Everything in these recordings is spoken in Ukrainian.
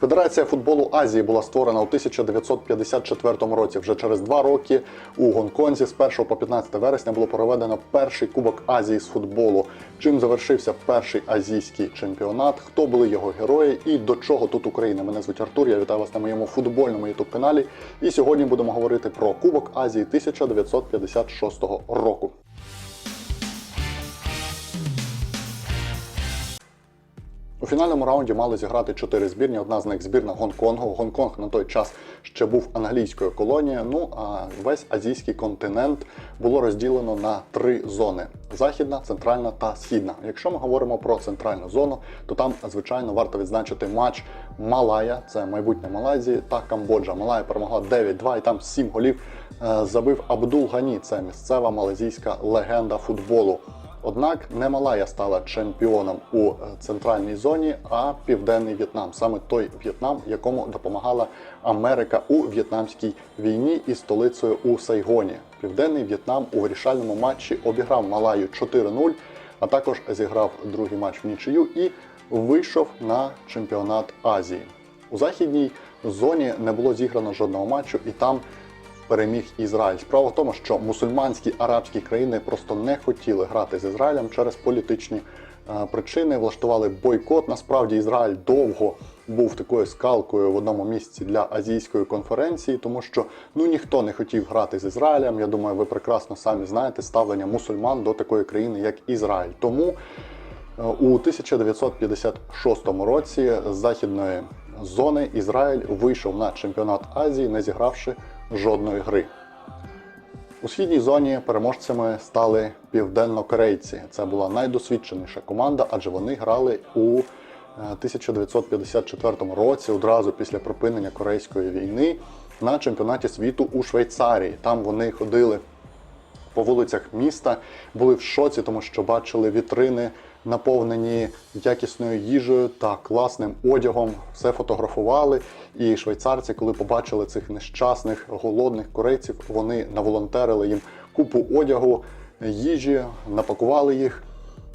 Федерація футболу Азії була створена у 1954 році. Вже через два роки у Гонконзі з 1 по 15 вересня було проведено перший Кубок Азії з футболу. Чим завершився перший азійський чемпіонат? Хто були його герої і до чого тут Україна? Мене звуть Артур. Я вітаю вас на моєму футбольному ютуб каналі. І сьогодні будемо говорити про Кубок Азії 1956 року. У фінальному раунді мали зіграти чотири збірні. Одна з них збірна Гонконгу. Гонконг на той час ще був англійською колонією. Ну а весь азійський континент було розділено на три зони: західна, центральна та східна. Якщо ми говоримо про центральну зону, то там звичайно варто відзначити матч Малая, це майбутнє Малайзії та Камбоджа. Малая перемогла 9-2 і там 7 голів е, забив Абдул Гані. Це місцева малазійська легенда футболу. Однак не Малая стала чемпіоном у центральній зоні, а південний В'єтнам, саме той В'єтнам, якому допомагала Америка у в'єтнамській війні із столицею у Сайгоні. Південний В'єтнам у вирішальному матчі обіграв Малаю 4-0, а також зіграв другий матч в нічию і вийшов на чемпіонат Азії. У західній зоні не було зіграно жодного матчу, і там переміг Ізраїль. Справа в тому, що мусульманські арабські країни просто не хотіли грати з Ізраїлем через політичні е, причини. Влаштували бойкот. Насправді Ізраїль довго був такою скалкою в одному місці для азійської конференції, тому що ну ніхто не хотів грати з Ізраїлем. Я думаю, ви прекрасно самі знаєте ставлення мусульман до такої країни, як Ізраїль. Тому е, у 1956 році з західної зони Ізраїль вийшов на чемпіонат Азії, не зігравши жодної гри. У східній зоні переможцями стали південнокорейці. Це була найдосвідченіша команда, адже вони грали у е, 1954 році, одразу після припинення Корейської війни, на чемпіонаті світу у Швейцарії. Там вони ходили по вулицях міста, були в шоці, тому що бачили вітрини, наповнені якісною їжею та класним одягом. Все фотографували. І швейцарці, коли побачили цих нещасних голодних корейців, вони наволонтерили їм купу одягу, їжі, напакували їх.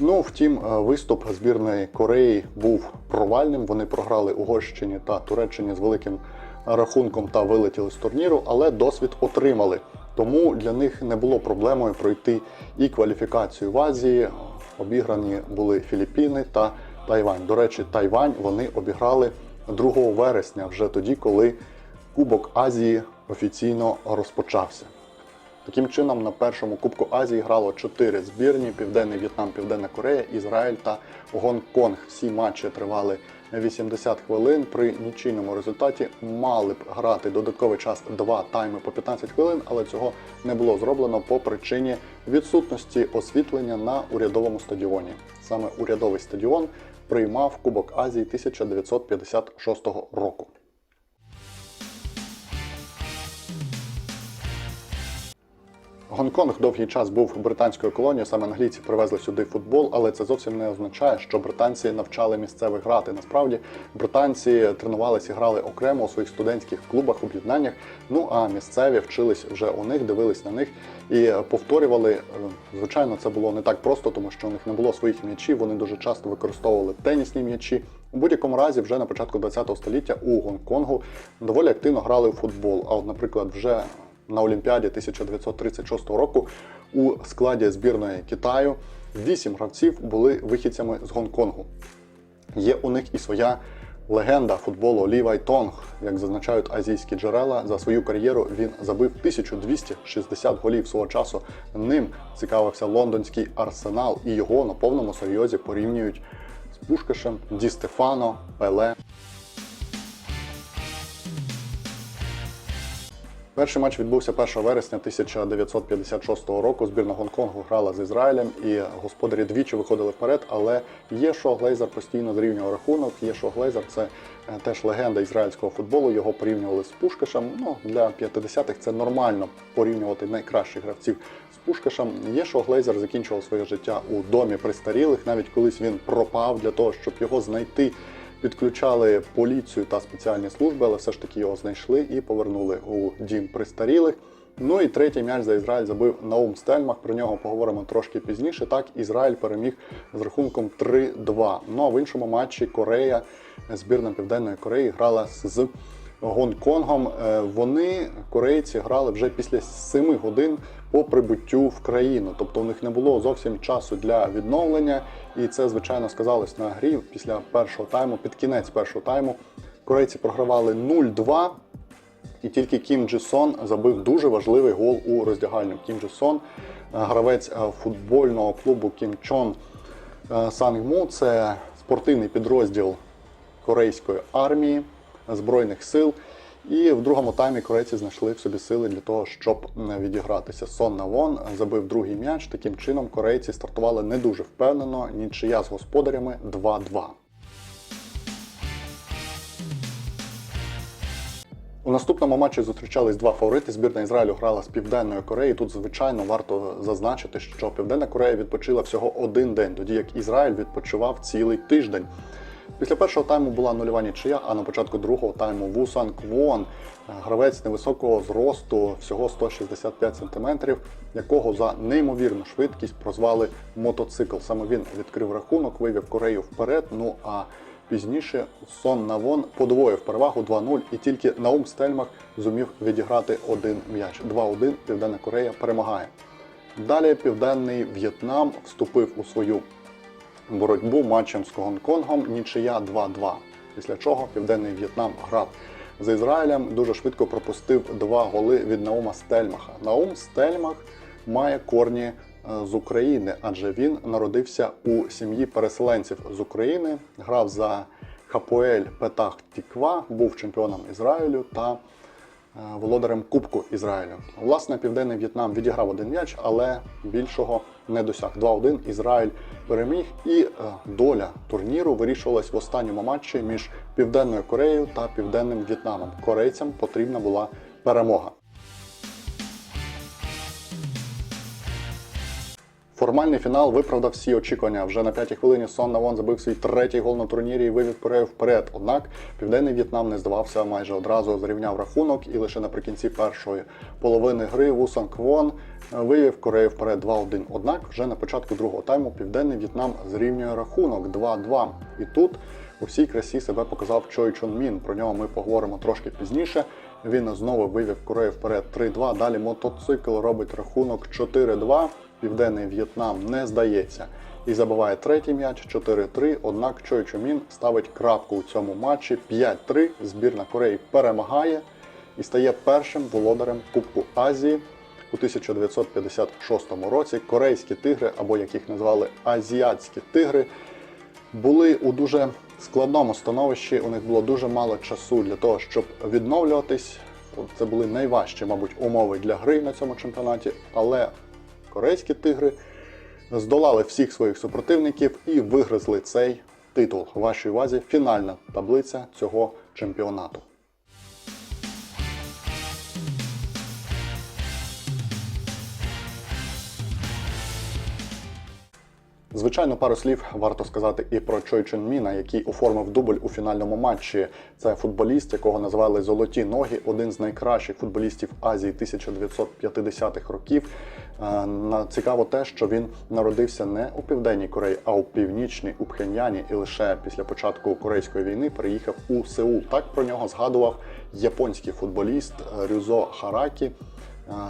Ну, втім, е, виступ збірної Кореї був провальним. Вони програли Угорщині та Туреччині з великим рахунком та вилетіли з турніру, але досвід отримали. Тому для них не було проблемою пройти і кваліфікацію в Азії. Обіграні були Філіппіни та Тайвань. До речі, Тайвань вони обіграли 2 вересня, вже тоді, коли Кубок Азії офіційно розпочався. Таким чином, на першому Кубку Азії грало чотири збірні: Південний В'єтнам, Південна Корея, Ізраїль та Гонконг. Всі матчі тривали 80 хвилин. При нічийному результаті мали б грати додатковий час два тайми по 15 хвилин, але цього не було зроблено по причині відсутності освітлення на урядовому стадіоні. Саме урядовий стадіон приймав Кубок Азії 1956 року. Гонконг довгий час був британською колонією. Саме англійці привезли сюди футбол, але це зовсім не означає, що британці навчали місцевих грати. Насправді британці тренувалися і грали окремо у своїх студентських клубах, об'єднаннях. Ну а місцеві вчились вже у них, дивились на них і повторювали. Е, Звичайно, це було не так просто, тому що у них не було своїх м'ячів. Вони дуже часто використовували тенісні м'ячі. У будь-якому разі, вже на початку ХХ століття у Гонконгу доволі активно грали у футбол. А от, наприклад, вже на Олімпіаді 1936 року у складі збірної Китаю вісім гравців були вихідцями з Гонконгу. Є у них і своя легенда футболу Лі Вай Тонг. Як зазначають азійські джерела, за свою кар'єру він забив 1260 голів свого часу. Ним цікавився лондонський арсенал, і його на повному серйозі порівнюють з Пушкашем, Ді Стефано, Пеле. Перший матч відбувся 1 вересня 1956 року. Збірна Гонконгу грала з Ізраїлем, і господарі двічі виходили вперед. Але є Шо Глейзер постійно зрівнював рахунок. Є Шо Глейзер це е, теж легенда ізраїльського футболу. Його порівнювали з Пушкашем. Ну для 50-х це нормально порівнювати найкращих гравців з Пушкашем. Є Шо Глейзер закінчував своє життя у домі престарілих. Навіть колись він пропав для того, щоб його знайти. Підключали поліцію та спеціальні служби, але все ж таки його знайшли і повернули у дім престарілих. Ну і третій м'яч за Ізраїль забив Наум Стельмах. Про нього поговоримо трошки пізніше. Так, Ізраїль переміг з рахунком 3-2. Ну а в іншому матчі Корея, збірна Південної Кореї, грала з Гонконгом. Е, Вони, корейці, грали вже після 7 годин по прибуттю в країну. Тобто у них не було зовсім часу для відновлення, і це, звичайно, сказалось на грі після першого тайму, під кінець першого тайму. Корейці програвали 0-2. І тільки Кім Джі Сон забив дуже важливий гол у роздягальню. Кім Джі Сон, е, гравець е, футбольного клубу Кім Чон Сангму. Це спортивний підрозділ корейської армії збройних сил. І в другому таймі корейці знайшли в собі сили для того, щоб відігратися. Сон Навон забив другий м'яч. Таким чином корейці стартували не дуже впевнено. Нічия з господарями 2-2. У наступному матчі зустрічались два фаворити. Збірна Ізраїлю грала з Південною Кореєю. Тут, звичайно, варто зазначити, що Південна Корея відпочила всього один день, тоді як Ізраїль відпочивав цілий тиждень. Після першого тайму була нульова нічия, а на початку другого тайму Вусан Квон, гравець невисокого зросту, всього 165 см, якого за неймовірну швидкість прозвали мотоцикл. Саме він відкрив рахунок, вивів Корею вперед. Ну а Пізніше Сон Навон подвоїв перевагу 2-0, і тільки Наум Стельмах зумів відіграти один м'яч. 2-1 Південна Корея перемагає. Далі Південний В'єтнам вступив у свою боротьбу матчем з Гонконгом нічия 2-2. Після чого Південний В'єтнам грав з Ізраїлем, дуже швидко пропустив два голи від Наума Стельмаха. Наум Стельмах має корні е, з України, адже він народився у сім'ї переселенців з України, грав за Хапоель Петах Тіква, був чемпіоном Ізраїлю та володарем Кубку Ізраїлю. Власне, Південний В'єтнам відіграв один м'яч, але більшого не досяг. 2-1 Ізраїль переміг, і е, доля турніру вирішувалась в останньому матчі між Південною Кореєю та Південним В'єтнамом. Корейцям потрібна була перемога. Формальний фінал виправдав всі очікування. Вже на п'ятій хвилині Сон Навон забив свій третій гол на турнірі і вивів Корею вперед. Однак південний В'єтнам не здавався майже одразу, зрівняв рахунок, і лише наприкінці першої половини гри Вусан Квон вивів Корею вперед 2-1. Однак вже на початку другого тайму південний В'єтнам зрівнює рахунок 2-2. І тут у всій красі себе показав Чой Чон Мін. Про нього ми поговоримо трошки пізніше. Він знову вивів Корею вперед 3-2. Далі мотоцикл робить рахунок 4-2. Південний В'єтнам не здається і забиває третій м'яч 4-3. Однак Чой Чомін ставить крапку у цьому матчі 5-3. Збірна Кореї перемагає і стає першим володарем Кубку Азії. У 1956 році корейські тигри, або як їх назвали азіатські тигри, були у дуже складному становищі. У них було дуже мало часу для того, щоб відновлюватись. Це були найважчі, мабуть, умови для гри на цьому чемпіонаті, але корейські тигри здолали всіх своїх супротивників і вигризли цей титул. У вашій увазі фінальна таблиця цього чемпіонату. Звичайно, пару слів варто сказати і про Чой Чон Міна, який оформив дубль у фінальному матчі. Це футболіст, якого назвали Золоті ноги, один з найкращих футболістів Азії 1950-х років. Е, Цікаво те, що він народився не у південній Кореї, а у північній у Пхеньяні, і лише після початку корейської війни переїхав у Сеул. Так про нього згадував японський футболіст Рюзо Харакі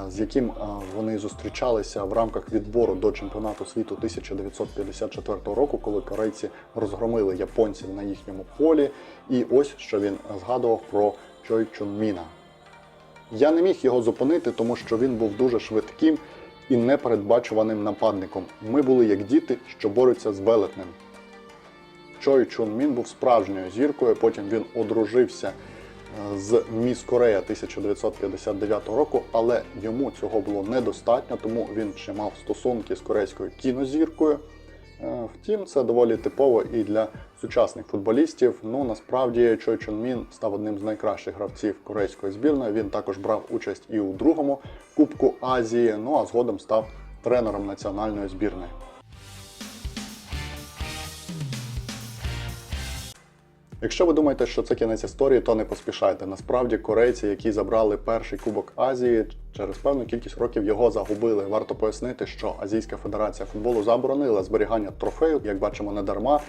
з яким е, вони зустрічалися в рамках відбору до чемпіонату світу 1954 року, коли корейці розгромили японців на їхньому полі. І ось що він згадував про Чой Чун Міна. Я не міг його зупинити, тому що він був дуже швидким і непередбачуваним нападником. Ми були як діти, що борються з велетнем. Чой Чун Мін був справжньою зіркою. Потім він одружився е, з Міс Корея 1959 року, але йому цього було недостатньо, тому він ще мав стосунки з корейською кінозіркою. Е, Втім, це доволі типово і для сучасних футболістів. Ну насправді Чой Чон Мін став одним з найкращих гравців корейської збірної. Він також брав участь і у другому Кубку Азії. Ну а згодом став тренером національної збірної. Якщо ви думаєте, що це кінець історії, то не поспішайте. Насправді корейці, які забрали перший кубок Азії, через певну кількість років його загубили. Варто пояснити, що Азійська федерація футболу заборонила зберігання трофею, як бачимо, не дарма.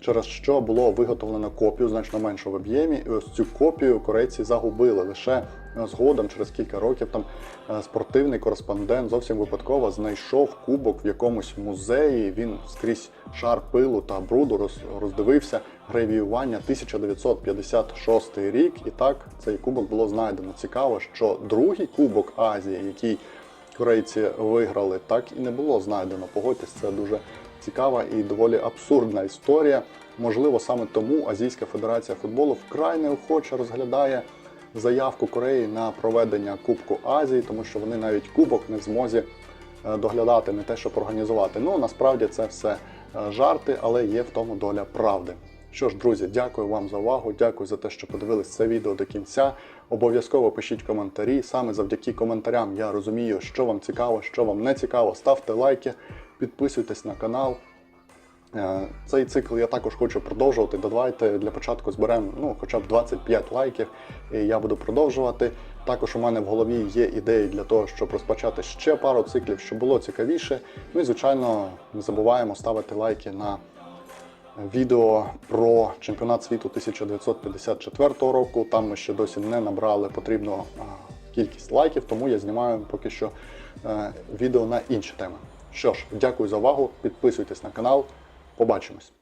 Через що було виготовлено копію значно меншу в об'ємі, і ось цю копію корейці загубили лише е, згодом, через кілька років, там е, спортивний кореспондент зовсім випадково знайшов кубок в якомусь музеї. Він скрізь шар пилу та бруду роз- роздивився гравіювання 1956 рік. І так цей кубок було знайдено. Цікаво, що другий кубок Азії, який корейці виграли, так і не було знайдено. Погодьтесь, це дуже цікава і доволі абсурдна історія. Можливо, саме тому Азійська федерація футболу вкрай неохоче розглядає заявку Кореї на проведення Кубку Азії, тому що вони навіть кубок не в змозі е, доглядати, не те, щоб організувати. Ну насправді це все е, жарти, але є в тому доля правди. Що ж, друзі, дякую вам за увагу. Дякую за те, що подивились це відео до кінця. Обов'язково пишіть коментарі. Саме завдяки коментарям я розумію, що вам цікаво, що вам не цікаво. Ставте лайки, підписуйтесь на канал. Е, Цей цикл я також хочу продовжувати. Давайте для початку зберемо ну, хоча б 25 лайків, і я буду продовжувати. Також у мене в голові є ідеї для того, щоб розпочати ще пару циклів, щоб було цікавіше. Ну і звичайно, не забуваємо ставити лайки на відео про чемпіонат світу 1954 року. Там ми ще досі не набрали потрібну кількість лайків, тому я знімаю поки що е, відео на інші теми. Що ж, дякую за увагу. Підписуйтесь на канал. Побачимось.